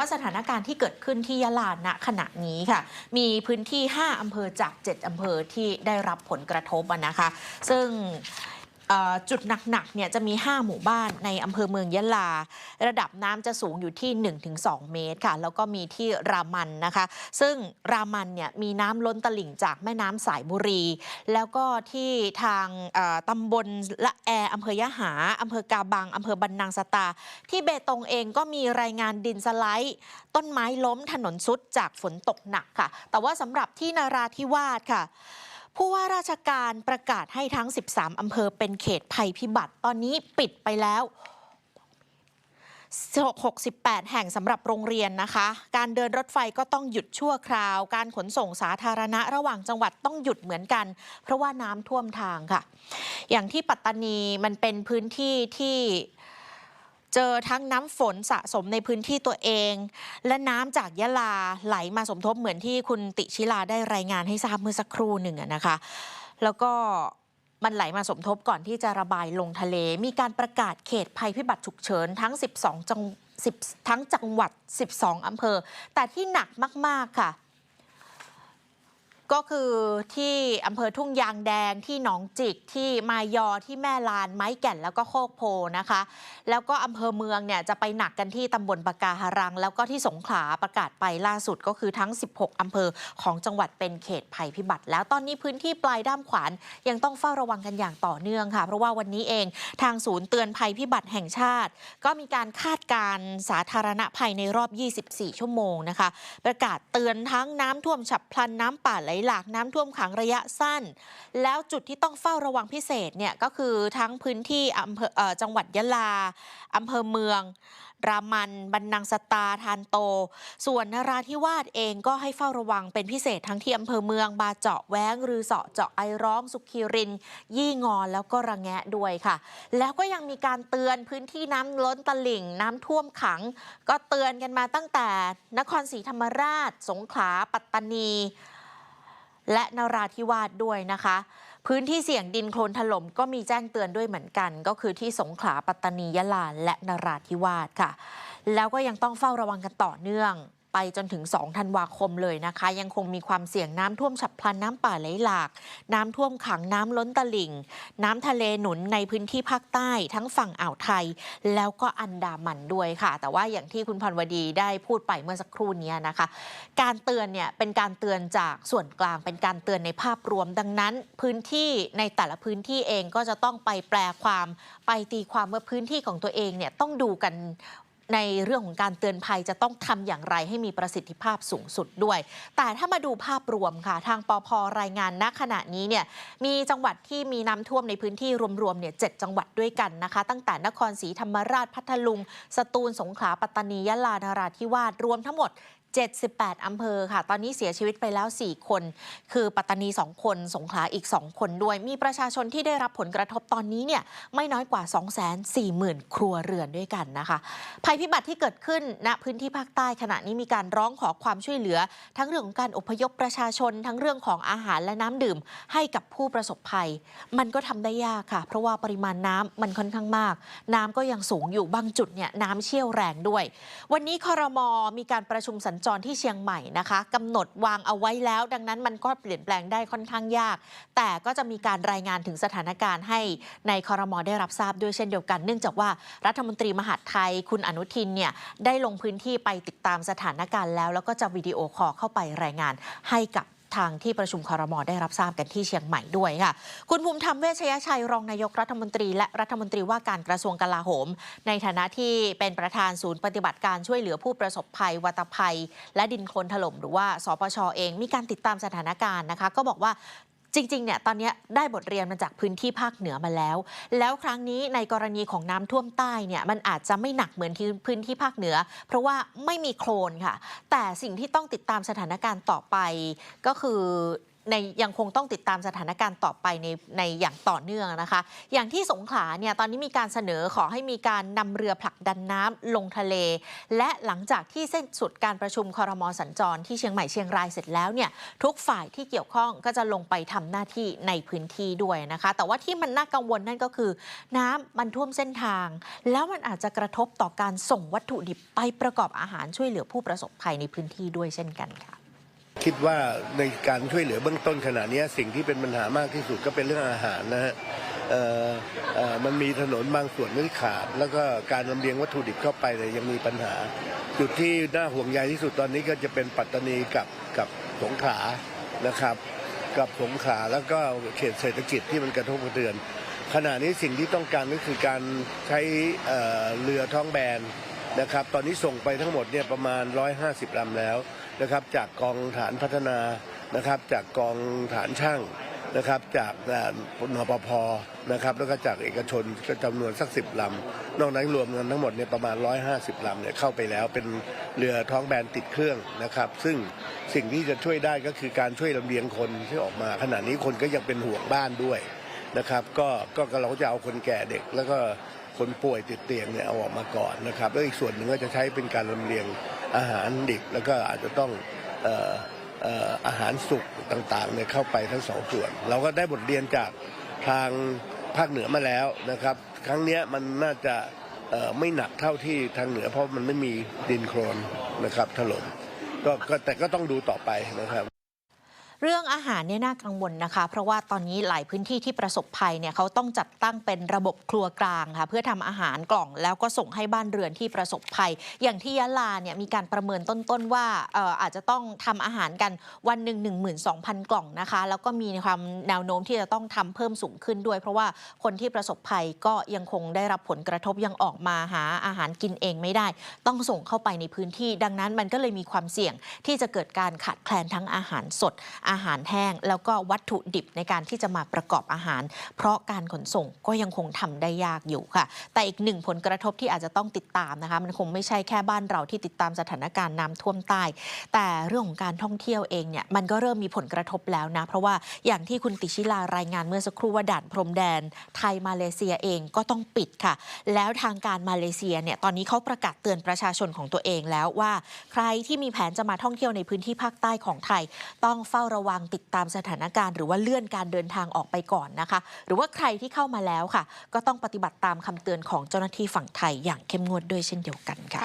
ว่าสถานการณ์ที่เกิดขึ้นที่ยะลาณขณะนี้ค่ะ มีพื้นที่ 5 อำเภอจาก 7 อำเภอที่ได้รับผลกระทบนะคะ ซึ่ง จุดหนักๆเนี่ยจะมี 5 หมู่บ้านในอำเภอเมืองยะลา ระดับน้ำจะสูงอยู่ที่ 1-2 เมตรค่ะ แล้วก็มีที่รามันนะคะ ซึ่งรามันเนี่ยมีน้ำล้นตลิ่งจากแม่น้ำสายบุรี แล้วก็ที่ทางตำบลละแออำเภอยะหาอำเภอกาบังอำเภอบันนังสตา ที่เบตงเองก็มีรายงานดินสไลด์ต้นไม้ล้มถนนซุดจากฝนตกหนักค่ะ แต่ว่าสำหรับที่นาราธิวาสค่ะ ผู้ว่าราชการประกาศให้ทั้ง 13 อำเภอเป็นเขตภัยพิบัติ ตอนนี้ปิดไปแล้ว 68 แห่งสำหรับโรงเรียนนะคะ การเดินรถไฟก็ต้องหยุดชั่วคราว การขนส่งสาธารณะระหว่างจังหวัดต้องหยุดเหมือนกัน เพราะว่าน้ำท่วมทางค่ะ อย่างที่ปัตตานีมันเป็นพื้นที่ที่ เจอทั้งน้ำฝนสะสมในพื้นที่ตัวเอง และน้ำจากยะลาไหลมาสมทบเหมือนที่คุณติชิลาได้รายงานให้ทราบเมื่อสักครู่หนึ่งนะคะ แล้วก็มันไหลมาสมทบก่อนที่จะระบายลงทะเล มีการประกาศเขตภัยพิบัติฉุกเฉินทั้ง 12 จัง10ทั้งจังหวัด 12 อำเภอ แต่ที่หนักมาก ๆ ค่ะ ก็คือที่อำเภอทุ่งยางแดงที่หนองจิกที่มายอที่แม่ลานไม้แก่นแล้วก็โคกโพนะคะ แล้วก็อำเภอเมืองเนี่ยจะไปหนักกันที่ตำบลปากาหารัง แล้วก็ที่สงขลาประกาศไปล่าสุดก็คือทั้ง 16 อำเภอของจังหวัดเป็นเขตภัยพิบัติ แล้วตอนนี้พื้นที่ปลายด้ามขวานยังต้องเฝ้าระวังกันอย่างต่อเนื่องค่ะ เพราะว่าวันนี้เองทางศูนย์เตือนภัยพิบัติแห่งชาติ ก็มีการคาดการณ์สาธารณภัยในรอบ 24 ชั่วโมงนะคะ ประกาศเตือนทั้งน้ำท่วมฉับพลันน้ำป่าไหลหลากน้ำท่วมขังระยะสั้น แล้วจุดที่ต้องเฝ้าระวังพิเศษเนี่ยก็คือทั้งพื้นที่อำเภอเอ่อจังหวัดยะลาอำเภอเมือง รามันบันนังสตาทานโต ส่วนนราธิวาสเองก็ให้เฝ้าระวังเป็นพิเศษทั้งที่อำเภอเมืองบาเจาะแว้งรือเสาะเจาะไอร้องสุขีริน ยี่งอนแล้วก็ระแงะด้วยค่ะ แล้วก็ยังมีการเตือนพื้นที่น้ำล้นตลิ่งน้ำท่วมขัง ก็เตือนกันมาตั้งแต่นครศรีธรรมราช สงขลา ปัตตานี และนราธิวาสด้วยนะคะ พื้นที่เสี่ยงดินโคลนถล่มก็มีแจ้งเตือนด้วยเหมือนกัน ก็คือที่สงขลาปัตตานียะลาและนราธิวาสค่ะ แล้วก็ยังต้องเฝ้าระวังกันต่อเนื่อง ไปจนถึง 2 ธันวาคมเลยนะคะ ยังคงมีความเสี่ยงน้ำท่วมฉับพลันน้ำป่าไหลหลาก น้ำท่วมขังน้ำล้นตลิ่ง น้ำทะเลหนุนในพื้นที่ภาคใต้ ทั้งฝั่งอ่าวไทย แล้วก็อันดามันด้วยค่ะ แต่ว่าอย่างที่คุณพรวดีได้พูดไปเมื่อสักครู่นี้นะคะ การเตือนเนี่ยเป็นการเตือนจากส่วนกลางเป็นการเตือนในภาพรวมดังนั้น พื้นที่ในแต่ละพื้นที่เองก็จะต้องไปแปลความไปตีความว่าพื้นที่ของตัวเองเนี่ยต้องดูกัน ในเรื่องของการเตือนภัยจะต้องทำอย่างไรให้มีประสิทธิภาพสูงสุดด้วย แต่ถ้ามาดูภาพรวมค่ะ ทางปอพรายงานณขณะนี้เนี่ยมีจังหวัดที่มีน้ำท่วมในพื้นที่รวมๆเนี่ยเจ็ดจังหวัดด้วยกันนะคะ ตั้งแต่นครศรีธรรมราชพัทลุง สตูลสงขลาปัตตานียะลานราธิวาสรวมทั้งหมด 78 อำเภอค่ะ ตอนนี้เสียชีวิตไปแล้ว 4 คน คือปัตตานี 2 คน สงขลาอีก 2 คนด้วย มีประชาชนที่ได้รับผลกระทบตอนนี้เนี่ยไม่น้อยกว่า 240,000 ครัวเรือนด้วยกันนะคะ ภัยพิบัติที่เกิดขึ้นณพื้นที่ภาคใต้ขณะนี้มีการร้องขอความช่วยเหลือ ทั้งเรื่องของการอพยพประชาชน ทั้งเรื่องของอาหารและน้ำดื่ม ให้กับผู้ประสบภัย มันก็ทำได้ยากค่ะ เพราะว่าปริมาณน้ำมันค่อนข้างมาก น้ำก็ยังสูงอยู่บางจุดเนี่ยน้ำเชี่ยวแรงด้วย วันนี้คอรมอมีการประชุมสัญจรที่เชียงใหม่นะคะกำหนดวางเอาไว้แล้ว ดังนั้นมันก็เปลี่ยนแปลงได้ค่อนข้างยาก แต่ก็จะมีการรายงานถึงสถานการณ์ให้ในคอรมอได้รับทราบด้วยเช่นเดียวกัน เนื่องจากว่ารัฐมนตรีมหาดไทยคุณอนุทินเนี่ยได้ลงพื้นที่ไปติดตามสถานการณ์แล้ว แล้วก็จะวิดีโอคอลเข้าไปรายงานให้กับ ทางที่ประชุมคอรมอได้รับทราบกันที่เชียงใหม่ด้วยค่ะ คุณภูมิธรรมเวชยชัยรองนายกรัฐมนตรี และรัฐมนตรีว่าการกระทรวงกลาโหม ในฐานะที่เป็นประธานศูนย์ปฏิบัติการช่วยเหลือผู้ประสบภัย วัตภัย และดินโคลนถล่มหรือว่าสปชเองมีการติดตามสถานการณ์นะคะ ก็บอกว่า จริงๆ เนี่ย ตอนนี้ได้บทเรียนมาจากพื้นที่ภาคเหนือมาแล้ว แล้วครั้งนี้ในกรณีของน้ำท่วมใต้เนี่ย มันอาจจะไม่หนักเหมือนที่พื้นที่ภาคเหนือ เพราะว่าไม่มีโคลนค่ะ แต่สิ่งที่ต้องติดตามสถานการณ์ต่อไป ก็คือ ในยังคงต้องติดตามสถานการณ์ต่อไปในในอย่างต่อเนื่องนะคะ อย่างที่สงขลาเนี่ยตอนนี้มีการเสนอขอให้มีการนำเรือผลักดันน้ำลงทะเล และหลังจากที่เส้นสุดการประชุมคอรมอสัญจรที่เชียงใหม่เชียงรายเสร็จแล้วเนี่ยทุกฝ่ายที่เกี่ยวข้องก็จะลงไปทำหน้าที่ในพื้นที่ด้วยนะคะ แต่ว่าที่มันน่ากังวลนั่นก็คือ น้ำมันท่วมเส้นทาง แล้วมันอาจจะกระทบต่อการส่งวัตถุดิบไปประกอบอาหารช่วยเหลือผู้ประสบภัยในพื้นที่ด้วยเช่นกันค่ะ คิดว่าในการช่วยเหลือเบื้องต้นขณะนี้สิ่งที่เป็นปัญหามากที่สุดก็เป็นเรื่องอาหารนะฮะมันมีถนนบางส่วนที่ขาด แล้วก็การลำเลียงวัตถุดิบเข้าไปเนี่ยยังมีปัญหา จุดที่น่าห่วงใยที่สุดตอนนี้ก็จะเป็นปัตตานีกับกับสงขลานะครับ กับสงขลาแล้วก็เขตเศรษฐกิจที่มันกระทบกระเทือน ขณะนี้สิ่งที่ต้องการก็คือการใช้เอ่อเรือท้องแบนนะครับ ตอนนี้ส่งไปทั้งหมดเนี่ยประมาณ 150ลำแล้ว นะครับจากกองฐานพัฒนานะครับ จากกองฐานช่างนะครับจากเอ่อนปภนะครับแล้วก็จากเอกชนก็จำนวนสักสิบลำนอกนั้นรวมกันทั้งหมดเนี่ยประมาณ 150ลำเนี่ยเข้าไปแล้วเป็นเรือท้องแบนติดเครื่องนะครับ ซึ่งสิ่งที่จะช่วยได้ก็คือการช่วยลำเลียงคนที่ออกมา ขณะนี้คนก็ยังเป็นห่วงบ้านด้วยนะครับ ก็ก็เราก็จะเอาคนแก่เด็ก แล้วก็คนป่วยติดเตียงเนี่ยเอาออกมาก่อนนะครับแล้วอีกส่วนหนึ่งก็จะใช้เป็นการลำเลียง อาหารดิบแล้วก็อาจจะต้องเอ่อเอ่ออาหารสุกต่างๆเนี่ยเข้าไปทั้งสองส่วน เราก็ได้บทเรียนจากทางภาคเหนือมาแล้วนะครับ ครั้งนี้มันน่าจะไม่หนักเท่าที่ทางเหนือเพราะมันไม่มีดินโคลนนะครับถล่มก็แต่ก็ต้องดูต่อไปนะครับ เรื่องอาหารเนี่ยน่ากังวลนะคะ เพราะว่าตอนนี้หลายพื้นที่ที่ประสบภัยเนี่ยเขาต้องจัดตั้งเป็นระบบครัวกลางค่ะเพื่อทำอาหารกล่องแล้วก็ส่งให้บ้านเรือนที่ประสบภัย อย่างที่ยะลาเนี่ยมีการประเมินต้นๆว่าอออาจจะต้องทำอาหารกันวันหนึ่ง12,000 กล่องนะคะ แล้วก็มีความแนวโน้มที่จะต้องทำเพิ่มสูงขึ้นด้วย เพราะว่าคนที่ประสบภัยก็ยังคงได้รับผลกระทบยังออกมาหาอาหารกินเองไม่ได้ ต้องส่งเข้าไปในพื้นที่ ดังนั้นมันก็เลยมีความเสี่ยงที่จะเกิดการขาดแคลนทั้งอาหารสดอาหารแห้ง แล้วก็วัตถุดิบในการที่จะมาประกอบอาหาร เพราะการขนส่งก็ยังคงทำได้ยากอยู่ค่ะ แต่อีกหนึ่งผลกระทบที่อาจจะต้องติดตามนะคะ มันคงไม่ใช่แค่บ้านเราที่ติดตามสถานการณ์น้ำท่วมใต้ แต่เรื่องของการท่องเที่ยวเองเนี่ยมันก็เริ่มมีผลกระทบแล้วนะ เพราะว่าอย่างที่คุณติชิลารายงานเมื่อสักครู่ว่าด่านพรมแดน ไทยมาเลเซียเองก็ต้องปิดค่ะ แล้วทางการมาเลเซียเนี่ยตอนนี้เขาประกาศเตือนประชาชนของตัวเองแล้วว่า ใครที่มีแผนจะมาท่องเที่ยวในพื้นที่ภาคใต้ของไทยต้องเฝ้าระวังติดตามสถานการณ์หรือว่าเลื่อนการเดินทางออกไปก่อนนะคะ หรือว่าใครที่เข้ามาแล้วค่ะ ก็ต้องปฏิบัติตามคำเตือนของเจ้าหน้าที่ฝั่งไทยอย่างเข้มงวดด้วยเช่นเดียวกันค่ะ